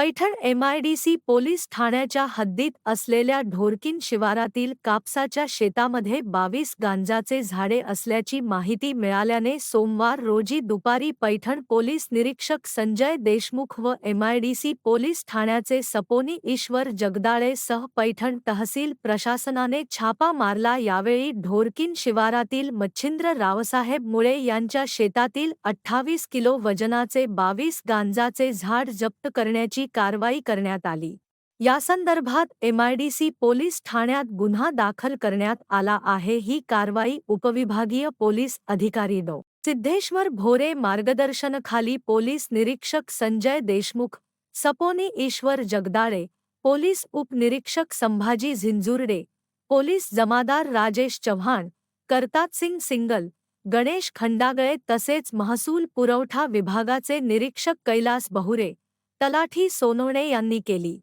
Paithan MIDC police ठाण्याच्या हद्दीत असलेल्या ढोरकीन शिवारातील कापसाच्या शेतामध्ये बावीस गांजाचे झाडे असल्याची माहिती मिळाल्याने सोमवार रोजी दुपारी पैठण पोलीस निरीक्षक संजय देशमुख व एमआयडीसी पोलीस ठाण्याचे सपोनी ईश्वर जगदाळे सह पैठण तहसील प्रशासनाने छापा मारला. यावेळी ढोरकीन शिवारातील मच्छिंद्र रावसाहेब मुळे यांच्या शेतातील अठ्ठावीस किलो वजनाचे बावीस गांजाचे झाड जप्त करण्याची कारवाई करण्यात आली. यासंदर्भात एमआयडीसी पोलीस ठाण्यात गुन्हा दाखल करण्यात आला आहे. ही कारवाई उपविभागीय पोलीस अधिकारी डॉ. सिद्धेश्वर भोरे मार्गदर्शनखाली पोलीस निरीक्षक संजय देशमुख सपोनी ईश्वर जगदाळे पोलीस उपनिरीक्षक संभाजी झिंजुर्डे पोलीस जमादार राजेश चव्हाण करतात सिंग सिंगल गणेश खंडागळे तसेच महसूल पुरवठा विभागाचे निरीक्षक कैलास बहुरे तलाठी सोनवणे यांनी केली.